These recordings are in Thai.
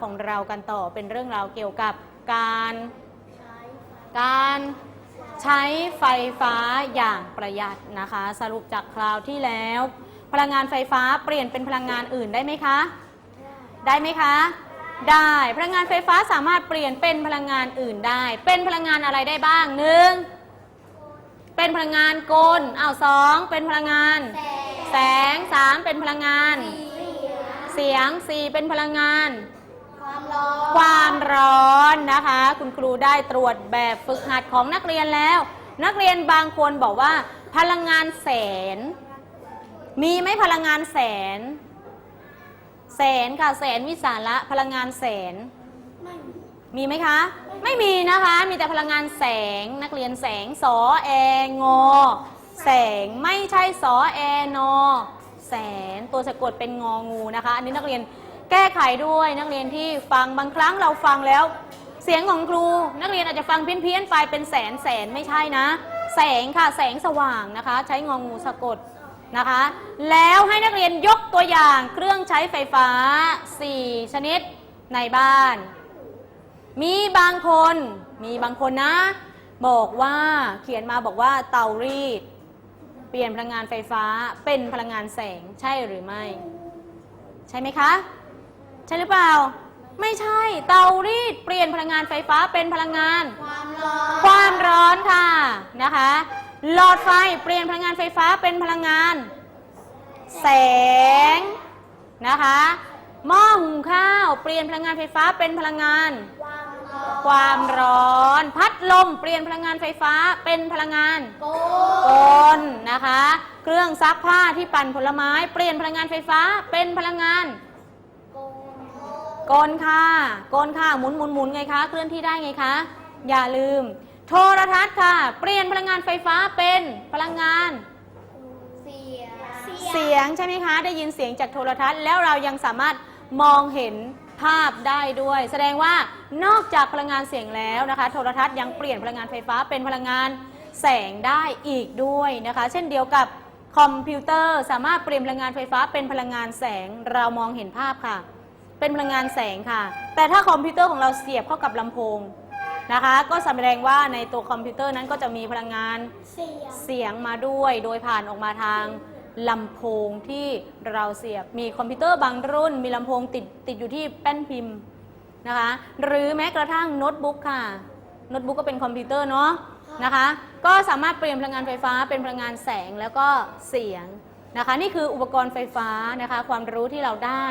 ของเรากันต่อเป็นเรื่องราวเกี่ยวกับการการใช้ไฟฟ้าอย่างประหยัดนะคะ สรุปจากคราวที่แล้ว พลังงานไฟฟ้าเปลี่ยนเป็นพลังงานอื่นได้ไหมคะ ได้ไหมคะ ได้พลังงานไฟฟ้าสามารถเปลี่ยนเป็นพลังงานอื่นได้ เป็นพลังงานอะไรได้บ้างหนึ่งเป็นพลังงานกลอ้าวสองเป็นพลังงาน แสงสามเป็นพลังงาน เสียงสี่เป็นพลังงาน ความร้อนความร้อนนะคะ คุณครูได้ตรวจแบบฝึกหัดของนักเรียนแล้ว นักเรียนบางคนบอกว่า พลังงานแสน มีไหมพลังงานแสน แสนค่ะแสนวิสาระพลังงานแสน ไม่มีไหมคะ ไม่มีนะคะ มีแต่พลังงานแสงนักเรียนแสงสอแองอแสงไม่ใช่สอแอนอแสนตัวสะกดเป็นงองูนะคะ อันนี้นักเรียน แก้ไขด้วยนักเรียนที่ฟังบางครั้งเราฟังแล้ว เสียงของครู นักเรียนอาจจะฟังเพี้ยนๆไปเป็นแสนแสนไม่ใช่นะ แสงค่ะแสงสว่างนะคะ ใช้งองูสะกดนะคะ แล้วให้นักเรียนยกตัวอย่างเครื่องใช้ไฟฟ้า 4 ชนิดในบ้าน มีบางคนมีบางคนนะ บอกว่าเขียนมาบอกว่าเตารีด เปลี่ยนพลังงานไฟฟ้าเป็นพลังงานแสงใช่หรือไม่ ใช่ไหมคะ ใช่หรือเปล่า ไม่ใช่ เตารีดเปลี่ยนพลังงานไฟฟ้าเป็นพลังงาน ความร้อน ความร้อนค่ะนะคะ หลอดไฟเปลี่ยนพลังงานไฟฟ้าเป็นพลังงาน แสงนะคะหม้อหุงข้าวเปลี่ยนพลังงานไฟฟ้าเป็นพลังงาน ความร้อนความร้อนพัดลมเปลี่ยนพลังงานไฟฟ้าเป็นพลังงานโกกลนะคะ เครื่องซักผ้าที่ปั่นผลไม้ เปลี่ยนพลังงานไฟฟ้าเป็นพลังงานโก กลค่ะกลค่ะหมุนหมุนหมุนไงคะเคลื่อนที่ได้ไงคะ อย่าลืม โทรทัศน์ค่ะ เปลี่ยนพลังงานไฟฟ้าเป็นพลังงาน เสียเสียงใช่ไหมคะ ได้ยินเสียงจากโทรทัศน์แล้วเรายังสามารถมองเห็นภาพได้ด้วย แสดงว่านอกจากพลังงานเสียงแล้วนะคะ โทรทัศน์ยังเปลี่ยนพลังงานไฟฟ้าเป็นพลังงานแสงได้อีกด้วยนะคะ เช่นเดียวกับคอมพิวเตอร์สามารถเปลี่ยนพลังงานไฟฟ้าเป็นพลังงานแสงเรามองเห็นภาพค่ะ เป็นพลังงานแสงค่ะ แต่ถ้าคอมพิวเตอร์ของเราเสียบเข้ากับลำโพงนะคะ ก็แสดงว่าในตัวคอมพิวเตอร์นั้นก็จะมีพลังงานเสียเสียงมาด้วย โดยผ่านออกมาทางลำโพงที่เราเสียบ มีคอมพิวเตอร์บางรุ่น มีลำโพงติดติดอยู่ที่แป้นพิมพ์นะคะ หรือแม้กระทั่งโน้ตบุ๊กค่ะ โน้ตบุ๊กก็เป็นคอมพิวเตอร์เนาะนะคะ ก็สามารถเปลี่ยนพลังงานไฟฟ้าเป็นพลังงานแสงแล้วก็เสียงนะคะ นี่คืออุปกรณ์ไฟฟ้านะคะ ความรู้ที่เราได้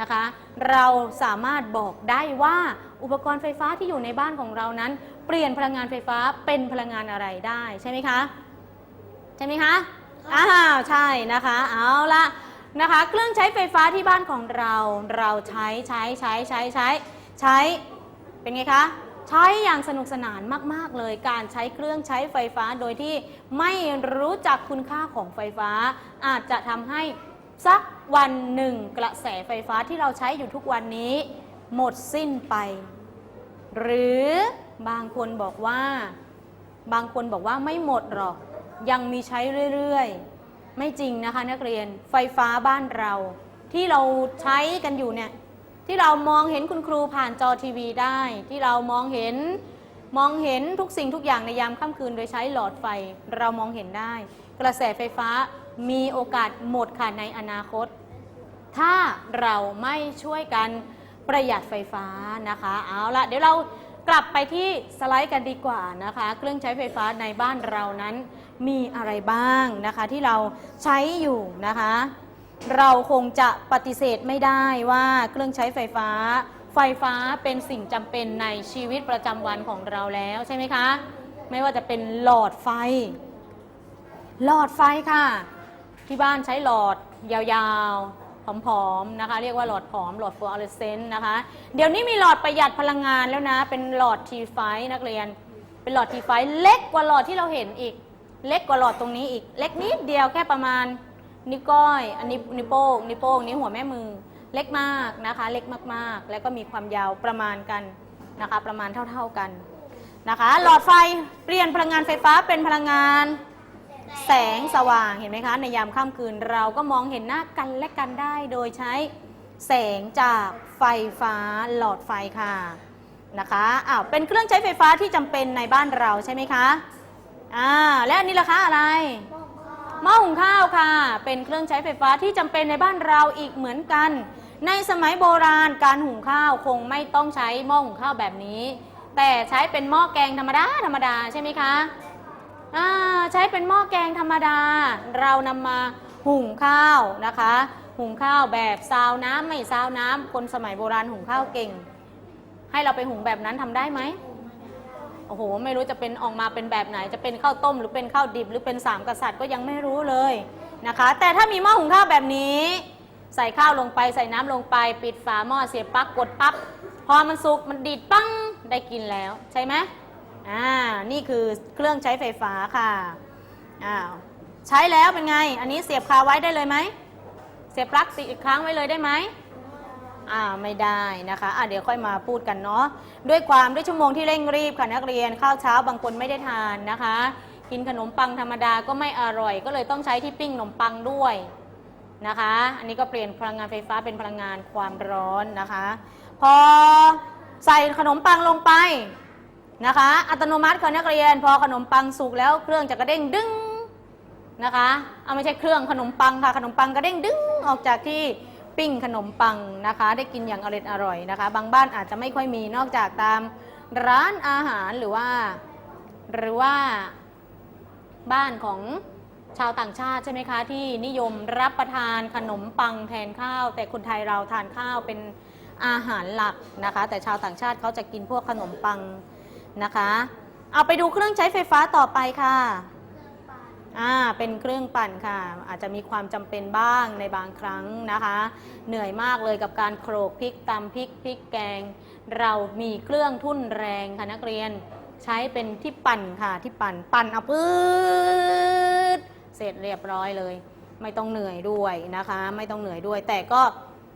นะคะ เราสามารถบอกได้ว่าอุปกรณ์ไฟฟ้าที่อยู่ในบ้านของเรานั้น เปลี่ยนพลังงานไฟฟ้าเป็นพลังงานอะไรได้ใช่ไหมคะ ใช่ไหมคะอ้าวใช่นะคะ เอาละนะคะ เครื่องใช้ไฟฟ้าที่บ้านของเรา เราใช้ใช้ใช้ใช้ใช้ใช้เป็นไงคะใช้อย่างสนุกสนานมาก ๆ เลยการใช้เครื่องใช้ไฟฟ้าโดยที่ไม่รู้จักคุณค่าของไฟฟ้า อาจจะทำให้ สักวันหนึ่งกระแสไฟฟ้าที่เราใช้อยู่ทุกวันนี้ หมดสิ้นไป หรือบางคนบอกว่า บางคนบอกว่าไม่หมดหรอก ยังมีใช้เรื่อยๆ ไม่จริงนะคะนักเรียนไฟฟ้าบ้านเรา ที่เราใช้กันอยู่เนี่ยที่เรามองเห็นคุณครูผ่านจอทีวีได้ ที่เรามองเห็นมองเห็นทุกสิ่งทุกอย่างในยามค่ำคืนโดยใช้หลอดไฟเรามองเห็นได้ กระแสไฟฟ้า มีโอกาสหมดค่ะในอนาคต ถ้าเราไม่ช่วยกันประหยัดไฟฟ้านะคะ เอาละเดี๋ยวเรากลับไปที่สไลด์กันดีกว่านะคะ เครื่องใช้ไฟฟ้าในบ้านเรานั้นมีอะไรบ้างนะคะที่เราใช้อยู่นะคะ เราคงจะปฏิเสธไม่ได้ว่าเครื่องใช้ไฟฟ้า ไฟฟ้าเป็นสิ่งจำเป็นในชีวิตประจำวันของเราแล้วใช่ไหมคะ ไม่ว่าจะเป็นหลอดไฟ หลอดไฟค่ะ ที่บ้านใช้หลอดยาวๆ ผอมๆ นะคะ เรียกว่าหลอดผอมหลอดฟลูออเรสเซนต์นะคะ เดี๋ยวนี้มีหลอดประหยัดพลังงานแล้วนะ เป็นหลอดทีไฟนักเรียน เป็นหลอดทีไฟเล็กกว่าหลอดที่เราเห็นอีก เล็กกว่าหลอดตรงนี้อีก เล็กนิดเดียวแค่ประมาณนิ้วก้อย อันนี้นิ้วโป้ง นิ้วโป้ง นิ้วหัวแม่มือ เล็กมากนะคะ เล็กมากๆ แล้วก็มีความยาวประมาณกันนะคะ ประมาณเท่าๆกันนะคะ หลอดไฟเปลี่ยนพลังงานไฟฟ้าเป็นพลังงาน แสงสว่างเห็นไหมคะ ในยามค่ำคืนเราก็มองเห็นหน้ากันและกันได้โดยใช้แสงจากไฟฟ้าหลอดไฟค่ะนะคะอ้าวเป็นเครื่องใช้ไฟฟ้าที่จำเป็นในบ้านเราใช่ไหมคะอ่าและอันนี้ล่ะคะอะไรหม้อหุงข้าวค่ะ เป็นเครื่องใช้ไฟฟ้าที่จำเป็นในบ้านเราอีกเหมือนกัน ในสมัยโบราณการหุงข้าวคงไม่ต้องใช้หม้อหุงข้าวแบบนี้ แต่ใช้เป็นหม้อแกงธรรมดาธรรมดาใช่ไหมคะ อ่าใช้เป็นหม้อแกงธรรมดา เรานำมาหุงข้าวนะคะ หุงข้าวแบบซาวน้ำไม่ซาวน้ำคนสมัยโบราณหุงข้าวเก่ง ให้เราไปหุงแบบนั้นทำได้ไหมโอ้โห ไม่รู้จะเป็นออกมาเป็นแบบไหน จะเป็นข้าวต้มหรือเป็นข้าวดิบ หรือเป็นสามกษัตริย์ก็ยังไม่รู้เลยนะคะ แต่ถ้ามีหม้อหุงข้าวแบบนี้ ใส่ข้าวลงไปใส่น้ำลงไป ปิดฝาหม้อเสียบปลั๊กกดปั๊บพอมันสุกมันดีดปั้งได้กินแล้วใช่ไหม อ่า นี่คือเครื่องใช้ไฟฟ้าค่ะอ้าวใช้แล้วเป็นไง อันนี้เสียบคาไว้ได้เลยไหม เสียบปลั๊กติดอีกครั้งไว้เลยได้ไหมอ่าไม่ได้นะคะอ่าเดี๋ยวค่อยมาพูดกันเนาะด้วยความด้วยชั่วโมงที่เร่งรีบค่ะนักเรียนข้าวเช้าบางคนไม่ได้ทานนะคะ กินขนมปังธรรมดาก็ไม่อร่อย ก็เลยต้องใช้ที่ปิ้งขนมปังด้วยนะคะ อันนี้ก็เปลี่ยนพลังงานไฟฟ้าเป็นพลังงานความร้อนนะคะ พอใส่ขนมปังลงไป นะคะ อัตโนมัติค่ะนักเรียน พอขนมปังสุกแล้วเครื่องจะกระเด้งดึงนะคะเอาไม่ใช่เครื่องขนมปังค่ะ ขนมปังกระเด้งดึงออกจากที่ปิ้งขนมปังนะคะ ได้กินอย่างอร่อยอร่อยนะคะ บางบ้านอาจจะไม่ค่อยมีนอกจากตามร้านอาหารหรือว่า หรือว่าบ้านของชาวต่างชาติใช่ไหมคะ ที่นิยมรับประทานขนมปังแทนข้าว แต่คนไทยเราทานข้าวเป็นอาหารหลักนะคะ แต่ชาวต่างชาติเขาจะกินพวกขนมปัง นะคะ เอาไปดูเครื่องใช้ไฟฟ้าต่อไปค่ะอ่าเป็นเครื่องปั่นค่ะ อาจจะมีความจำเป็นบ้างในบางครั้งนะคะ เหนื่อยมากเลยกับการโขลกพริกตำพริกพริกแกง เรามีเครื่องทุ่นแรงค่ะนักเรียนใช้เป็นที่ปั่นค่ะที่ปั่นปั่นเอาปื๊ดเสร็จเรียบร้อยเลย ไม่ต้องเหนื่อยด้วยนะคะ ไม่ต้องเหนื่อยด้วย แต่ก็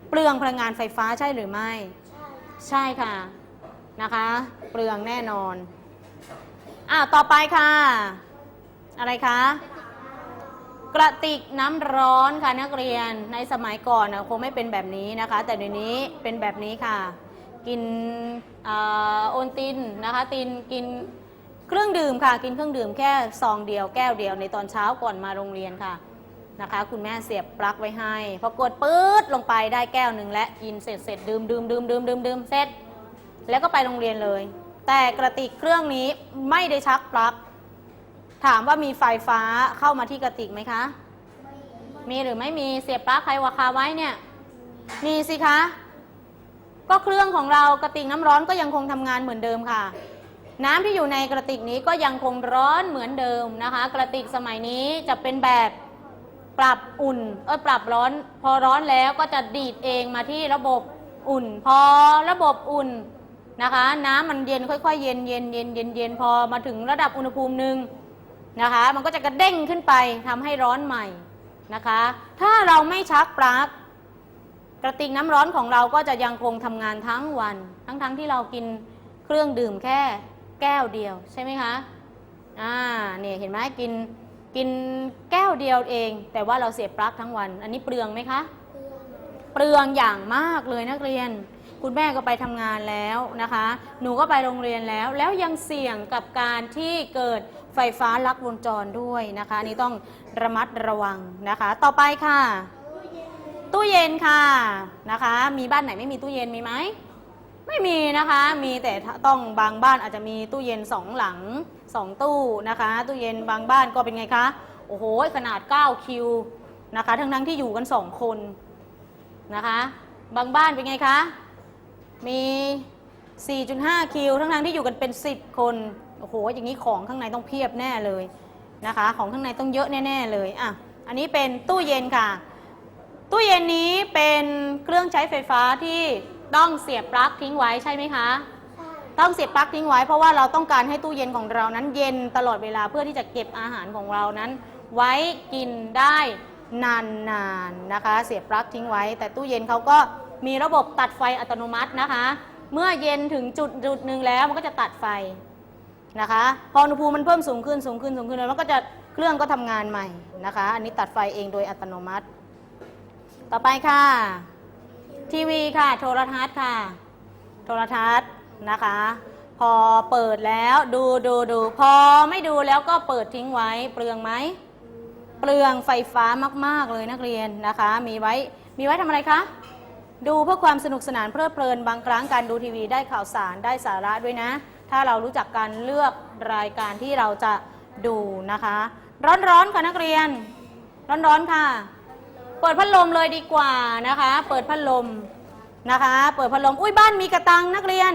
เปลืองพลังงานไฟฟ้าใช่หรือไม่ ใช่ค่ะ นะคะ เปลืองแน่นอน อ่าต่อไปค่ะ อะไรคะ กระติกน้ำร้อนค่ะนักเรียนในสมัยก่อนนะคงไม่เป็นแบบนี้นะคะ แต่เดี๋ยวนี้เป็นแบบนี้ค่ะ กินอโอนตินนะคะตินกินเครื่องดื่มค่ะ กินเครื่องดื่มแค่ซองเดียวแก้วเดียวในตอนเช้าก่อนมาโรงเรียนค่ะนะคะ คุณแม่เสียบปลั๊กไว้ให้พอกดปื๊ดลงไปได้แก้วหนึ่งและกินเสร็จเสร็จดื่มดื่มดื่มดื่มดื่มดื่มเสร็จ แล้วก็ไปโรงเรียนเลย แต่กระติกเครื่องนี้ไม่ได้ชักปลั๊กถามว่ามีไฟฟ้าเข้ามาที่กระติกไหมคะ มีหรือไม่มีเสียบปลั๊กใครวาคาไว้เนี่ย มีสิคะ ก็เครื่องของเรากระติกน้ำร้อนก็ยังคงทำงานเหมือนเดิมค่ะ น้ำที่อยู่ในกระติกนี้ก็ยังคงร้อนเหมือนเดิมนะคะ กระติกสมัยนี้จะเป็นแบบปรับอุ่นเออปรับร้อน พอร้อนแล้วก็จะดีดเองมาที่ระบบอุ่น พอระบบอุ่น นะคะ น้ำมันเย็นค่อยๆ เย็นเย็นเย็นเย็นเย็นพอมาถึงระดับอุณหภูมิหนึ่งนะคะ มันก็จะกระเด้งขึ้นไปทำให้ร้อนใหม่นะคะ ถ้าเราไม่ชักปลั๊กกระติกน้ำร้อนของเราก็จะยังคงทำงานทั้งวัน ทั้งๆทที่เรากินเครื่องดื่มแค่แก้วเดียวใช่ไหมคะอ่าเนี่ยเห็นไหมกินกินแก้วเดียวเอง แต่ว่าเราเสียบปลั๊กทั้งวัน อันนี้เปลืองไหมคะ เปลืองอย่างมากเลยนักเรียน คุณแม่ก็ไปทำงานแล้วนะคะ หนูก็ไปโรงเรียนแล้ว แล้วยังเสี่ยงกับการที่เกิดไฟฟ้าลัดวงจรด้วยนะคะอันนี้ต้องระมัดระวังนะคะ ต่อไปค่ะ ตู้เย็นค่ะนะคะ มีบ้านไหนไม่มีตู้เย็นมีไหมไม่มีนะคะ มีแต่ต้องบางบ้านอาจจะมีตู้เย็นสองหลังสองตู้นะคะ ตู้เย็นบางบ้านก็เป็นไงคะ โอ้โห ขนาด 9 คิวนะคะ ทั้งทั้งที่อยู่กันสองคนนะคะ บางบ้านเป็นไงคะ มี 4.5 คิว ทั้งทั้งๆที่อยู่กันเป็น 10 คน โอ้โห อย่างนี้ของข้างในต้องเพียบแน่เลยนะคะ ของข้างในต้องเยอะแน่ ๆ เลย อะ อันนี้เป็นตู้เย็นค่ะ ตู้เย็นนี้เป็นเครื่องใช้ไฟฟ้าที่ต้องเสียบปลั๊กทิ้งไว้ใช่ไหมคะ ต้องเสียบปลั๊กทิ้งไว้เพราะว่าเราต้องการให้ตู้เย็นของเรานั้นเย็นตลอดเวลาเพื่อที่จะเก็บอาหารของเรานั้น ไว้กินได้นานๆนะคะ เสียบปลั๊กทิ้งไว้ แต่ตู้เย็นเขาก็ มีระบบตัดไฟอัตโนมัตินะคะ เมื่อเย็นถึงจุดจุดหนึ่งแล้วมันก็จะตัดไฟนะคะ พออุณหภูมิมันเพิ่มสูงขึ้นสูงขึ้นสูงขึ้นแล้วมันก็จะเครื่องก็ทำงานใหม่นะคะ อันนี้ตัดไฟเองโดยอัตโนมัติ ต่อไปค่ะ ทีวีค่ะ โทรทัศน์ค่ะ โทรทัศน์นะคะ พอเปิดแล้วดูดูดู พอไม่ดูแล้วก็เปิดทิ้งไว้เปลืองไหมเปลืองไฟฟ้ามาก ๆ เลยนักเรียนนะคะ มีไว้มีไว้ทำอะไรคะ ดูเพื่อความสนุกสนานเพลิดเพลินบางครั้งการดูทีวีได้ข่าวสารได้สาระด้วยนะ ถ้าเรารู้จักการเลือกรายการที่เราจะดูนะคะ ร้อนๆค่ะนักเรียน ร้อนๆค่ะ เปิดพัดลมเลยดีกว่านะคะ เปิดพัดลมนะคะ เปิดพัดลมอุ้ยบ้านมีกระตังนักเรียน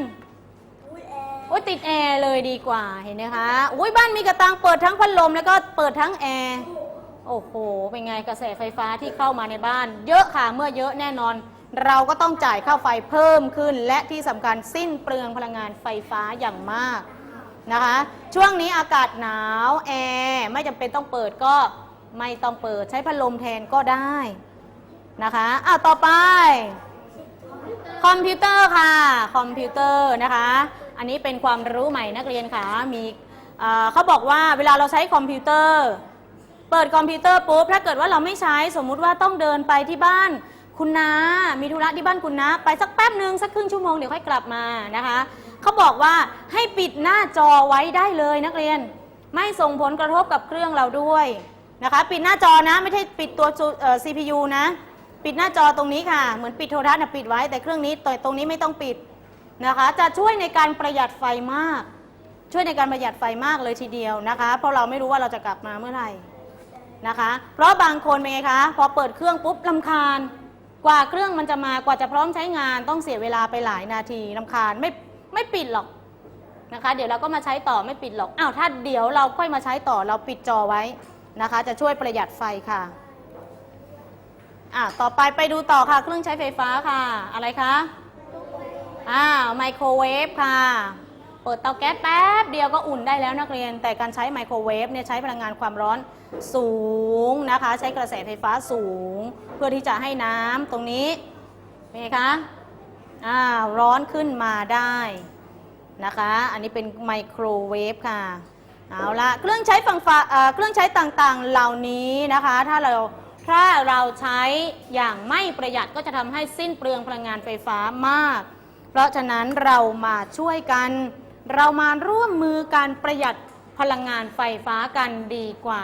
อุ้ยติดแอร์เลยดีกว่าเห็นไหมคะอุ้ยบ้านมีกระตังเปิดทั้งพัดลมแล้วก็เปิดทั้งแอร์โอ้โหเป็นไงกระแสไฟฟ้าที่เข้ามาในบ้าน เยอะค่ะเมื่อเยอะแน่นอน เราก็ต้องจ่ายค่าไฟเพิ่มขึ้น และที่สำคัญสิ้นเปลืองพลังงานไฟฟ้าอย่างมากนะคะ ช่วงนี้อากาศหนาวแอร์ไม่จำเป็นต้องเปิดก็ไม่ต้องเปิดใช้พัดลมแทนก็ได้นะคะอ้าวต่อไป คอมพิวเตอร์ค่ะ คอมพิวเตอร์นะคะ อันนี้เป็นความรู้ใหม่นักเรียนค่ะมีเอ่อเขาบอกว่าเวลาเราใช้คอมพิวเตอร์ เปิดคอมพิวเตอร์ปุ๊บถ้าเกิดว่าเราไม่ใช้สมมุติว่าต้องเดินไปที่บ้าน คุณน้ามีธุระที่บ้านคุณน้าไปสักแป๊บหนึ่งสักครึ่งชั่วโมงเดี๋ยวค่อยกลับมานะคะเขาบอกว่าให้ปิดหน้าจอไว้ได้เลยนักเรียน ไม่ส่งผลกระทบกับเครื่องเราด้วยนะคะปิดหน้าจอนะไม่ใช่ปิดตัว CPU นะ ปิดหน้าจอตรงนี้ค่ะ เหมือนปิดโทรทัศน์นะปิดไว้แต่เครื่องนี้ตัวตรงนี้ไม่ต้องปิดนะคะ จะช่วยในการประหยัดไฟมาก ช่วยในการประหยัดไฟมากเลยทีเดียวนะคะ เพราะเราไม่รู้ว่าเราจะกลับมาเมื่อไหร่นะคะ เพราะบางคนเป็นไงคะ พอเปิดเครื่องปุ๊บลำคาญ กว่าเครื่องมันจะมากว่าจะพร้อมใช้งานต้องเสียเวลาไปหลายนาทีลำคาญไม่ไม่ปิดหรอกนะคะ เดี๋ยวเราก็มาใช้ต่อไม่ปิดหรอกอ้าวถ้าเดี๋ยวเราค่อยมาใช้ต่อเราปิดจอไว้นะคะ จะช่วยประหยัดไฟค่ะอะต่อไปไปดูต่อค่ะ เครื่องใช้ไฟฟ้าค่ะ อะไรคะอ้าวไมโครเวฟค่ะ เปิดเตาแก๊สแป๊บเดียวก็อุ่นได้แล้วนักเรียน แต่การใช้ไมโครเวฟเนี่ยใช้พลังงานความร้อนสูงนะคะ ใช้กระแสไฟฟ้าสูง เพื่อที่จะให้น้ำตรงนี้เป็นไงคะอ้าวร้อนขึ้นมาได้นะคะ อันนี้เป็นไมโครเวฟค่ะเอาละเครื่องใช้ฝั่งฟ้าเอ่อเครื่องใช้ต่างๆเหล่านี้นะคะ ถ้าเราถ้าเราใช้อย่างไม่ประหยัดก็จะทำให้สิ้นเปลืองพลังงานไฟฟ้ามาก เพราะฉะนั้นเรามาช่วยกัน เรามาร่วมมือการประหยัดพลังงานไฟฟ้ากันดีกว่า